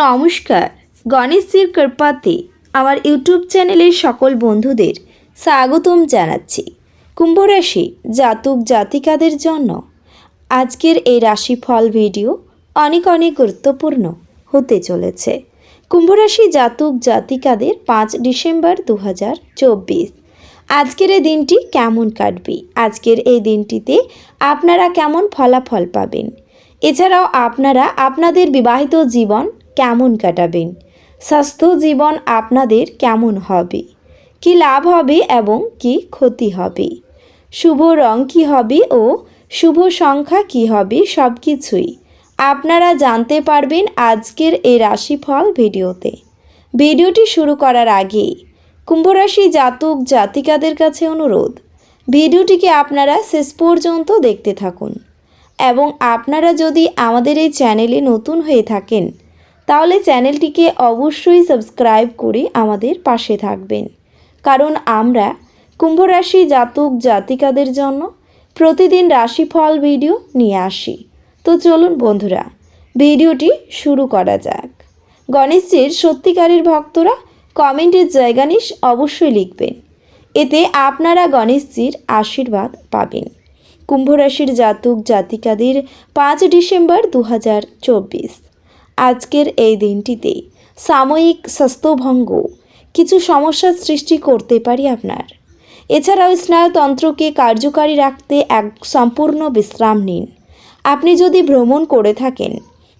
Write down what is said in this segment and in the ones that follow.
নমস্কার। গণেশজির কৃপাতে আমার ইউটিউব চ্যানেলের সকল বন্ধুদের স্বাগতম জানাচ্ছি। কুম্ভ রাশি জাতক জাতিকাদের জন্য আজকের এই রাশিফল ভিডিও অনেক অনেক গুরুত্বপূর্ণ হতে চলেছে। কুম্ভ রাশি জাতক জাতিকাদের পাঁচ ডিসেম্বর দু হাজার চব্বিশ। আজকের এই দিনটি কেমন কাটবে? আজকের এই দিনটিতে আপনারা কেমন ফলাফল পাবেন? এছাড়াও আপনারা আপনাদের বিবাহিত জীবন কেমন কাটাবেন? স্বাস্থ্য জীবন আপনাদের কেমন হবে? কি লাভ হবে এবং কি ক্ষতি হবে? শুভ রং কী হবে ও শুভ সংখ্যা কী হবে সব কিছুই আপনারা জানতে পারবেন আজকের এই রাশিফল ভিডিওতে। ভিডিওটি শুরু করার আগে কুম্ভরাশি জাতক জাতিকাদের কাছে অনুরোধ, ভিডিওটিকে আপনারা শেষ পর্যন্ত দেখতে থাকুন এবং আপনারা যদি আমাদের এই চ্যানেলে নতুন হয়ে থাকেন তাহলে চ্যানেলটিকে অবশ্যই সাবস্ক্রাইব করে আমাদের পাশে থাকবেন। কারণ আমরা কুম্ভরাশি জাতক জাতিকাদের জন্য প্রতিদিন রাশিফল ভিডিও নিয়ে আসি। তো চলুন বন্ধুরা, ভিডিওটি শুরু করা যাক। গণেশজির সত্যিকারের ভক্তরা কমেন্টের জায়গা নিস অবশ্যই লিখবেন। এতে আপনারা গণেশজির আশীর্বাদ পাবেন। কুম্ভরাশির জাতক জাতিকাদের পাঁচ ডিসেম্বর দু হাজার চব্বিশ। আজকের এই দিনটিতে সাময়িক স্বাস্থ্যভঙ্গ কিছু সমস্যার সৃষ্টি করতে পারি আপনার। এছাড়াও স্নায়ুতন্ত্রকে কার্যকারী রাখতে এক সম্পূর্ণ বিশ্রাম নিন। আপনি যদি ভ্রমণ করে থাকেন,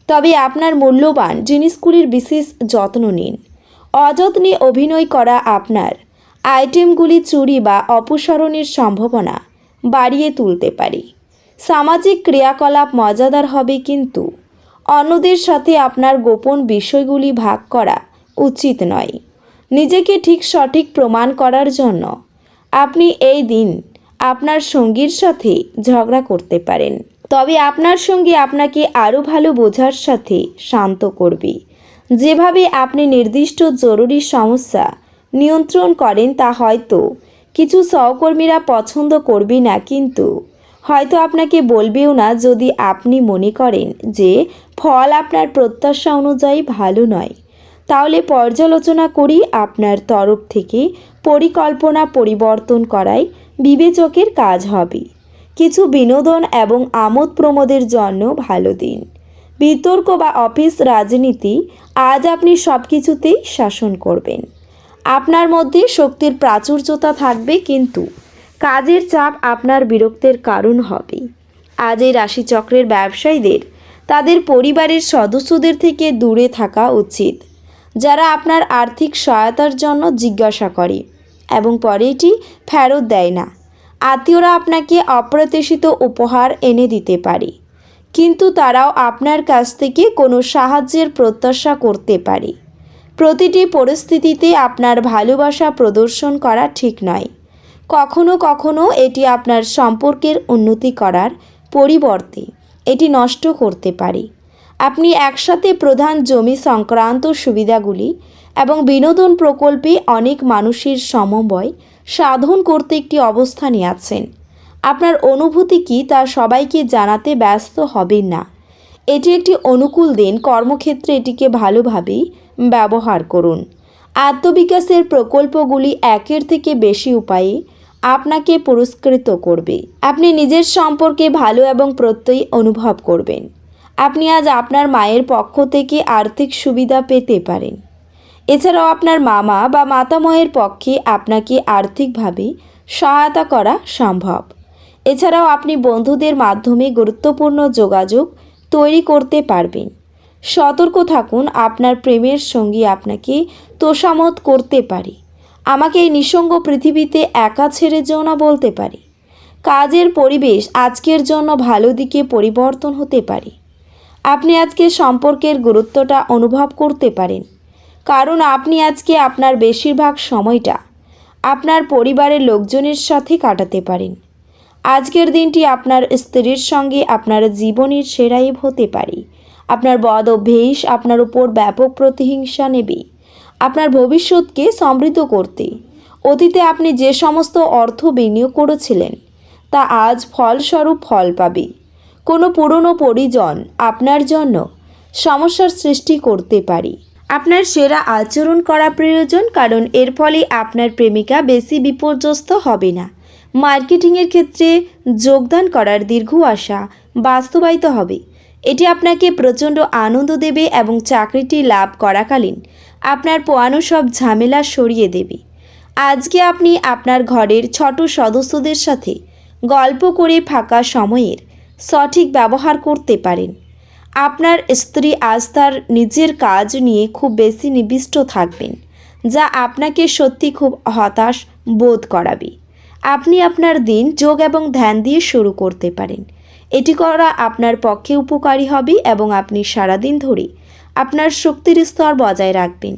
তবে আপনার মূল্যবান জিনিসগুলির বিশেষ যত্ন নিন। অযত্নে অভিনয় করা আপনার আইটেমগুলি চুরি বা অপসারণের সম্ভাবনা বাড়িয়ে তুলতে পারে। সামাজিক ক্রিয়াকলাপ মজাদার হবে কিন্তু। অন্যদের সাথে আপনার গোপন বিষয়গুলি ভাগ করা উচিত নয়। নিজেকে ঠিক সঠিক প্রমাণ করার জন্য আপনি এই দিন আপনার সঙ্গীর সাথে ঝগড়া করতে পারেন। তবে আপনার সঙ্গে আপনাকে আরও ভালো বোঝার সাথে শান্ত করবে। যেভাবে আপনি নির্দিষ্ট জরুরি সমস্যা নিয়ন্ত্রণ করেন তা হয়তো কিছু সহকর্মীরা পছন্দ করবে না, কিন্তু হয়তো আপনাকে বলবেও না যদি আপনি মনে করেন যে ফল আপনার প্রত্যাশা অনুযায়ী ভালো নয়। তাহলে পর্যালোচনা করি আপনার তরফ থেকে পরিকল্পনা পরিবর্তন করাই বিবেচকের কাজ হবে। কিছু বিনোদন এবং আমোদ প্রমোদের জন্য ভালো দিন। বিতর্ক বা অফিস রাজনীতি আজ আপনি সব কিছুতেই শাসন করবেন। আপনার মধ্যে শক্তির প্রাচুর্যতা থাকবে কিন্তু কাজের চাপ আপনার বিরক্তের কারণ হবে। আজ এই রাশিচক্রের ব্যবসায়ীদের তাদের পরিবারের সদস্যদের থেকে দূরে থাকা উচিত, যারা আপনার আর্থিক সহায়তার জন্য জিজ্ঞাসা করে এবং পরে এটি ফেরত দেয় না। আত্মীয়রা আপনাকে অপ্রত্যাশিত উপহার এনে দিতে পারে, কিন্তু তারাও আপনার কাছ থেকে কোনো সাহায্যের প্রত্যাশা করতে পারে। প্রতিটি পরিস্থিতিতে আপনার ভালোবাসা প্রদর্শন করা ঠিক নয়। কখনো কখনো এটি আপনার সম্পর্কের উন্নতি করার পরিবর্তে। এটি নষ্ট করতে পারে। আপনি একসাথে প্রধান জমি সংক্রান্ত সুবিধাগুলি এবং বিনোদন প্রকল্পে অনেক মানুষের সমন্বয় সাধন করতে একটি অবস্থানে আছেন। আপনার অনুভূতি কি তা সবাইকে জানাতে ব্যস্ত হবেন না। এটি একটি অনুকূল দিন, কর্মক্ষেত্রে এটিকে ভালোভাবেই ব্যবহার করুন। আত্মবিকাশের প্রকল্পগুলি একের থেকে বেশি উপায়ে আপনাকে পুরস্কৃত করবে। আপনি নিজের সম্পর্কে ভালো এবং প্রত্যয়ী অনুভব করবেন। আপনি আজ আপনার মায়ের পক্ষ থেকে আর্থিক সুবিধা পেতে পারেন। এছাড়াও আপনার মামা বা মাতামহের পক্ষে আপনাকে আর্থিকভাবে সহায়তা করা সম্ভব। এছাড়াও আপনি বন্ধুদের মাধ্যমে গুরুত্বপূর্ণ যোগাযোগ তৈরি করতে পারবেন। সতর্ক থাকুন, আপনার প্রেমের সঙ্গী আপনাকে তোষামত করতে পারে। আমাকে এই নিঃসঙ্গ পৃথিবীতে একা ছেড়ে যেও না বলতে পারে। কাজের পরিবেশ আজকের জন্য ভালো দিকে পরিবর্তন হতে পারে। আপনি আজকে সম্পর্কের গুরুত্বটা অনুভব করতে পারেন। কারণ আপনি আজকে আপনার বেশিরভাগ সময়টা আপনার পরিবারের লোকজনের সাথে কাটাতে পারেন। আজকের দিনটি আপনার স্ত্রীর সঙ্গে আপনার জীবনের সেরাইব হতে পারে। আপনার বদ অভ্যেস আপনার উপর ব্যাপক প্রতিহিংসা নেবে। আপনার ভবিষ্যৎকে সমৃদ্ধ করতে। অতীতে আপনি যে সমস্ত অর্থ বিনিয়োগ করেছিলেন, তা আজ ফলস্বরূপ ফল পাবে। কোনো পুরনো পরিজন আপনার জন্য সমস্যার সৃষ্টি করতে পারি। আপনার সেরা আচরণ করা প্রয়োজন, কারণ এর ফলে আপনার প্রেমিকা বেশি বিপর্যস্ত হবে না। মার্কেটিংয়ের ক্ষেত্রে যোগদান করার দীর্ঘ আশা বাস্তবায়িত হবে। এটি আপনাকে প্রচণ্ড আনন্দ দেবে এবং চাকরিটি লাভ করাকালীন আপনার পোয়ানো সব ঝামেলা সরিয়ে দেবে। আজকে আপনি আপনার ঘরের ছোট সদস্যদের সাথে গল্প করে ফাঁকা সময়ের সঠিক ব্যবহার করতে পারেন। আপনার স্ত্রী আজ তার নিজের কাজ নিয়ে খুব বেশি নিবিষ্ট থাকবেন, যা আপনাকে সত্যি খুব হতাশ বোধ করাবে। আপনি আপনার দিন, যোগ এবং ধ্যান দিয়ে শুরু করতে পারেন। এটি করা আপনার পক্ষে উপকারী হবে এবং আপনি সারাদিন ধরে আপনার শক্তির স্তর বজায় রাখবেন।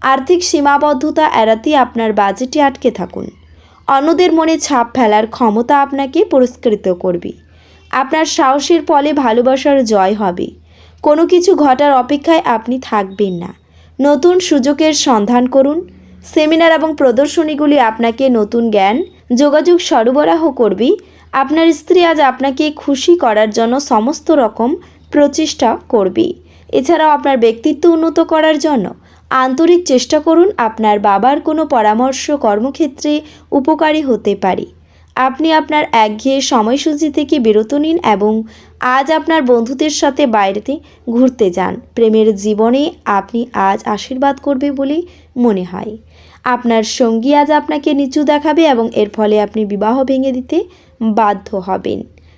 আর্থিক সীমাবদ্ধতা এড়াতে আপনার বাজেটে আটকে থাকুন। অন্যদের মনে ছাপ ফেলার ক্ষমতা আপনাকে পুরস্কৃত করবে। আপনার সাহসের ফলে ভালোবাসার জয় হবে। কোনো কিছু ঘটার অপেক্ষায় আপনি থাকবেন না। নতুন সুযোগের সন্ধান করুন। সেমিনার এবং প্রদর্শনীগুলি আপনাকে নতুন জ্ঞান, যোগাযোগ সরবরাহ করবে। আপনার স্ত্রী আজ আপনাকে খুশি করার জন্য সমস্ত রকম প্রচেষ্টা করবে। এছাড়াও আপনার ব্যক্তিত্ব উন্নত করার জন্য আন্তরিক চেষ্টা করুন আপনার বাবার কোনো পরামর্শ কর্মক্ষেত্রে উপকারী হতে পারে। আপনি আপনার একঘেয়ে সময়সূচি থেকে বিরত নিন এবং আজ আপনার বন্ধুদের সাথে বাইরেতে ঘুরতে যান। প্রেমের জীবনে আপনি আজ আশীর্বাদ করবে বলে মনে হয়। আপনার সঙ্গী আজ আপনাকে নিচু দেখাবে এবং এর ফলে আপনি বিবাহ ভেঙে দিতে বাধ্য হবেন।